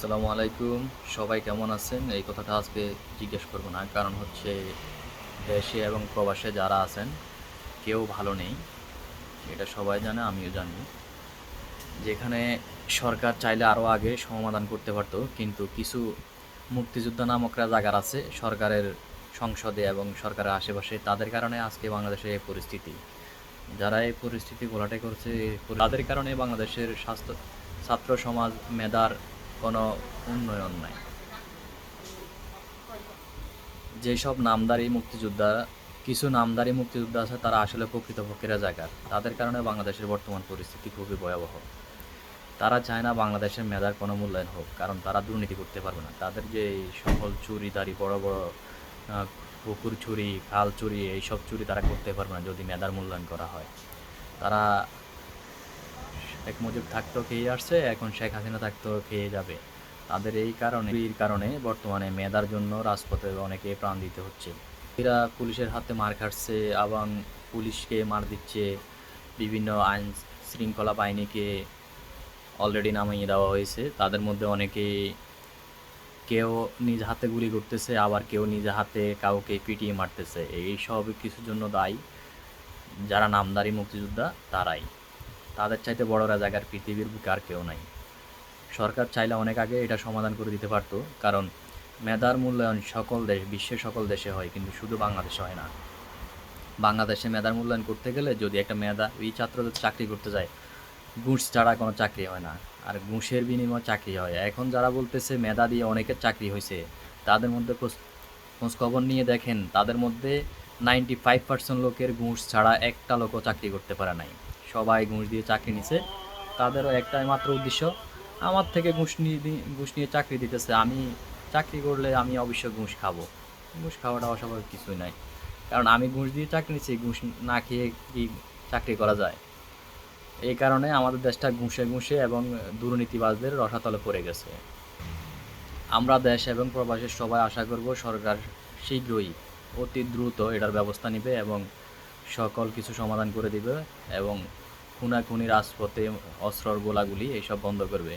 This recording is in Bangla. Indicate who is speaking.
Speaker 1: আসসালামু আলাইকুম। সবাই কেমন আছেন? এই কথাটা আজকে জিজ্ঞেস করব না, কারণ হচ্ছে দেশে এবং প্রবাসে যারা আছেন, কেউ ভালো নেই। এটা সবাই জানে, আমিও জানি। যেখানে সরকার চাইলে আরও আগে সমাধান করতে পারতো, কিন্তু কিছু মুক্তিযোদ্ধা নামকরা জায়গার আছে, সরকারের সংসদে এবং সরকারের আশেপাশে, তাদের কারণে আজকে বাংলাদেশের এই পরিস্থিতি। যারা এই পরিস্থিতি ঘোলাটে করছে, তাদের কারণে বাংলাদেশের স্বাস্থ্য, ছাত্র সমাজ, মেধার কোনো উন্নয়ন নাই। যেসব নামদারি মুক্তিযোদ্ধা কিছু নামদারি মুক্তিযোদ্ধা আছে তারা আসলে প্রকৃতপক্ষেরা জায়গার। তাদের কারণে বাংলাদেশের বর্তমান পরিস্থিতি খুবই ভয়াবহ। তারা চায় না বাংলাদেশের মেধার কোনো মূল্যায়ন হোক কারণ তারা দুর্নীতি করতে পারবে না। তাদের যে সকল চুরিদারি বড় বড় আহ, পুকুর চুরি খাল চুরি এইসব চুরি তারা করতে পারবে না যদি মেধার মূল্যায়ন করা হয়। তারা শেখ মুজিব থাকতেও খেয়ে আসছে, এখন শেখ হাসিনা থাকতেও খেয়ে যাবে। তাদের এই কারণে এই কারণে বর্তমানে মেধার জন্য রাজপথে অনেকে প্রাণ দিতে হচ্ছে। এরা পুলিশের হাতে মার খাচ্ছে এবং পুলিশকে মার দিচ্ছে। বিভিন্ন আইন শৃঙ্খলা বাহিনীকে অলরেডি নামিয়ে দেওয়া হয়েছে। তাদের মধ্যে অনেকে কেউ নিজ হাতে গুলি করতেছে, আবার কেউ নিজ হাতে কাউকে পিটিয়ে মারতেছে। এই সব কিছুর জন্য দায়ী। যারা নামদারি মুক্তিযোদ্ধা, তারাই। তাদের চাইতে বড়রা জায়গার পৃথিবীর বুকে আর কেউ নাই। সরকার চাইলে অনেক আগে এটা সমাধান করে দিতে পারতো, কারণ মেধার মূল্যায়ন সকল দেশ, বিশ্বের সকল দেশে হয়, কিন্তু শুধু বাংলাদেশে হয় না। বাংলাদেশে মেধার মূল্যায়ন করতে গেলে যদি একটা মেধা, এই ছাত্রদের চাকরি করতে যায়, ঘুষ ছাড়া কোনো চাকরি হয় না, আর ঘুষের বিনিময়ে চাকরি হয়। এখন যারা বলতেছে মেধা দিয়ে অনেকের চাকরি হয়েছে, তাদের মধ্যে খোঁজ- খোঁজ খবর নিয়ে দেখেন, তাদের মধ্যে নাইনটি ফাইভ পার্সেন্ট লোকের ঘুষ ছাড়া একটা লোকও চাকরি করতে পারে নাই। সবাই ঘুষ দিয়ে চাকরি নিছে। তাদেরও একটাই মাত্র উদ্দেশ্য, আমার থেকে ঘুষ নিয়ে ঘুষ নিয়ে চাকরি দিতেছে। আমি চাকরি করলে আমি অবশ্যই ঘুষ খাব। ঘুষ খাওয়াটা অস্বাভাবিক কিছুই নাই। কারণ আমি ঘুষ দিয়ে চাকরি নিচ্ছি ঘুষ না খেয়ে কি চাকরি করা যায়? এই কারণে আমাদের দেশটা ঘুষে ঘুষে এবং দুর্নীতিবাজদের রসাতলে পড়ে গেছে। আমরা দেশ এবং প্রবাসের সবাই আশা করব সরকার শীঘ্রই অতি দ্রুত এটার ব্যবস্থা নেবে এবং সকল কিছু সমাধান করে দিবে এবং খুনাখুনি রাজপথে অস্ত্রর গোলাগুলি এইসব বন্ধ করবে।